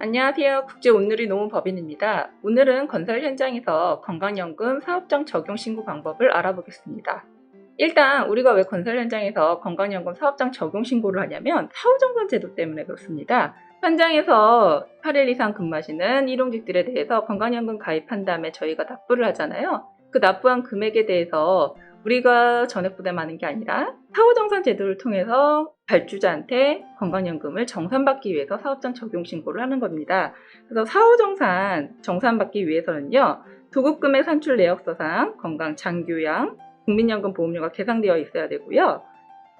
안녕하세요. 국제 온누리 노무 법인입니다. 오늘은 건설 현장에서 건강연금 사업장 적용 신고 방법을 알아보겠습니다. 일단 우리가 왜 건설 현장에서 건강연금 사업장 적용 신고를 하냐면 사후정산 제도 때문에 그렇습니다. 현장에서 8일 이상 근무하시는 일용직들에 대해서 건강연금 가입한 다음에 저희가 납부를 하잖아요. 그 납부한 금액에 대해서 우리가 전액 부담하는 게 아니라 사후정산 제도를 통해서 발주자한테 건강연금을 정산받기 위해서 사업장 적용 신고를 하는 겁니다. 그래서 사후정산 정산받기 위해서는요, 도급금액 산출 내역서상 건강 장교양 국민연금 보험료가 계상되어 있어야 되고요.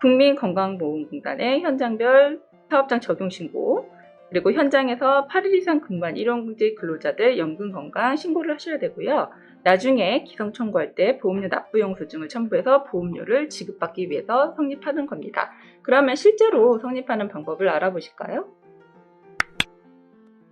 국민건강보험공단의 현장별 사업장 적용 신고 그리고 현장에서 8일 이상 근무한 일용직 근로자들 연금 건강 신고를 하셔야 되고요. 나중에 기성 청구할 때 보험료 납부 영수증을 첨부해서 보험료를 지급받기 위해서 성립하는 겁니다. 그러면 실제로 성립하는 방법을 알아보실까요?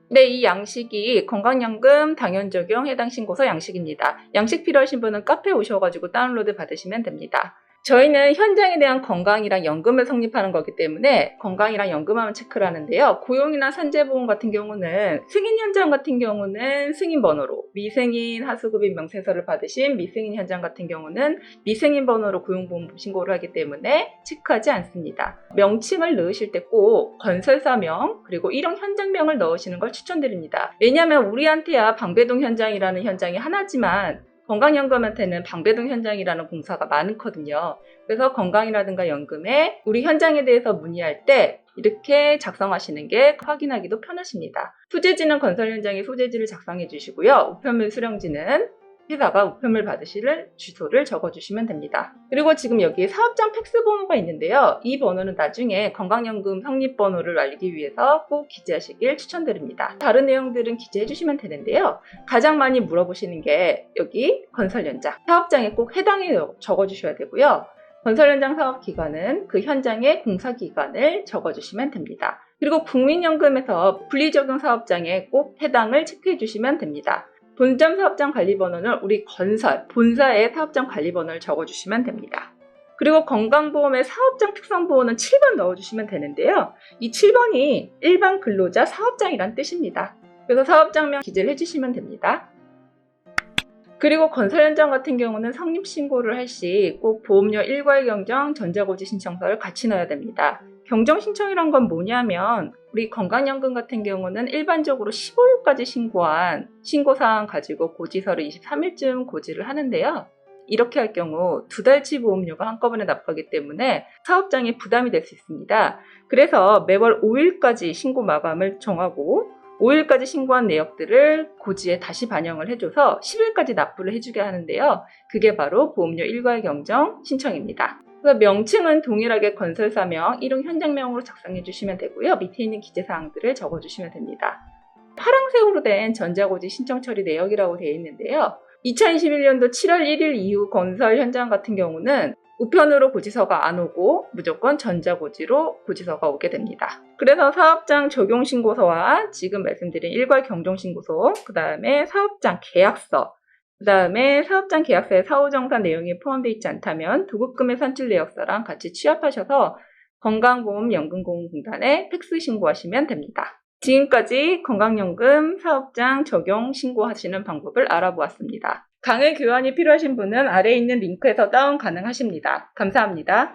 네, 이 양식이 건강연금 당연 적용 해당 신고서 양식입니다. 양식 필요하신 분은 카페에 오셔가지고 다운로드 받으시면 됩니다. 저희는 현장에 대한 건강이랑 연금을 성립하는 거기 때문에 건강이랑 연금하면 체크를 하는데요. 고용이나 산재보험 같은 경우는 승인 현장 같은 경우는 승인 번호로 미승인 하수급인 명세서를 받으신 미승인 현장 같은 경우는 미승인 번호로 고용보험 신고를 하기 때문에 체크하지 않습니다. 명칭을 넣으실 때 꼭 건설사명 그리고 일용 현장명을 넣으시는 걸 추천드립니다. 왜냐하면 우리한테야 방배동 현장이라는 현장이 하나지만 건강연금한테는 방배동 현장이라는 공사가 많거든요. 그래서 건강이라든가 연금에 우리 현장에 대해서 문의할 때 이렇게 작성하시는 게 확인하기도 편하십니다. 소재지는 건설 현장의 소재지를 작성해 주시고요. 우편물 수령지는 회사가 우편물 받으실 주소를 적어주시면 됩니다. 그리고 지금 여기 사업장 팩스 번호가 있는데요. 이 번호는 나중에 건강연금 성립 번호를 알리기 위해서 꼭 기재하시길 추천드립니다. 다른 내용들은 기재해 주시면 되는데요. 가장 많이 물어보시는 게 여기 건설 현장, 사업장에 꼭 해당해 적어주셔야 되고요. 건설 현장 사업 기간은 그 현장의 공사 기간을 적어주시면 됩니다. 그리고 국민연금에서 분리적용 사업장에 꼭 해당을 체크해 주시면 됩니다. 본점 사업장 관리 번호는 우리 건설, 본사의 사업장 관리 번호를 적어주시면 됩니다. 그리고 건강보험의 사업장 특성 보호는 7번 넣어주시면 되는데요. 이 7번이 일반 근로자 사업장이란 뜻입니다. 그래서 사업장명 기재를 해주시면 됩니다. 그리고 건설 현장 같은 경우는 성립 신고를 할 시 꼭 보험료 일괄 경정 전자고지 신청서를 같이 넣어야 됩니다. 경정 신청이란 건 뭐냐면 우리 건강연금 같은 경우는 일반적으로 15일까지 신고한 신고사항 가지고 고지서를 23일쯤 고지를 하는데요. 이렇게 할 경우 두 달치 보험료가 한꺼번에 납부하기 때문에 사업장에 부담이 될 수 있습니다. 그래서 매월 5일까지 신고 마감을 정하고 5일까지 신고한 내역들을 고지에 다시 반영을 해줘서 10일까지 납부를 해주게 하는데요. 그게 바로 보험료 일괄 경정 신청입니다. 그래서 명칭은 동일하게 건설사명, 일용 현장명으로 작성해 주시면 되고요. 밑에 있는 기재사항들을 적어 주시면 됩니다. 파랑색으로 된 전자고지 신청 처리 내역이라고 되어 있는데요. 2021년도 7월 1일 이후 건설 현장 같은 경우는 우편으로 고지서가 안 오고 무조건 전자고지로 고지서가 오게 됩니다. 그래서 사업장 적용 신고서와 지금 말씀드린 일괄 경정 신고서, 그 다음에 사업장 계약서, 그 다음에 사업장 계약서에 사후정산 내용이 포함되어 있지 않다면 도급금의 산출 내역서랑 같이 취합하셔서 건강보험연금공공공단에 팩스 신고하시면 됩니다. 지금까지 건강연금 사업장 적용 신고하시는 방법을 알아보았습니다. 강의 교환이 필요하신 분은 아래에 있는 링크에서 다운 가능하십니다. 감사합니다.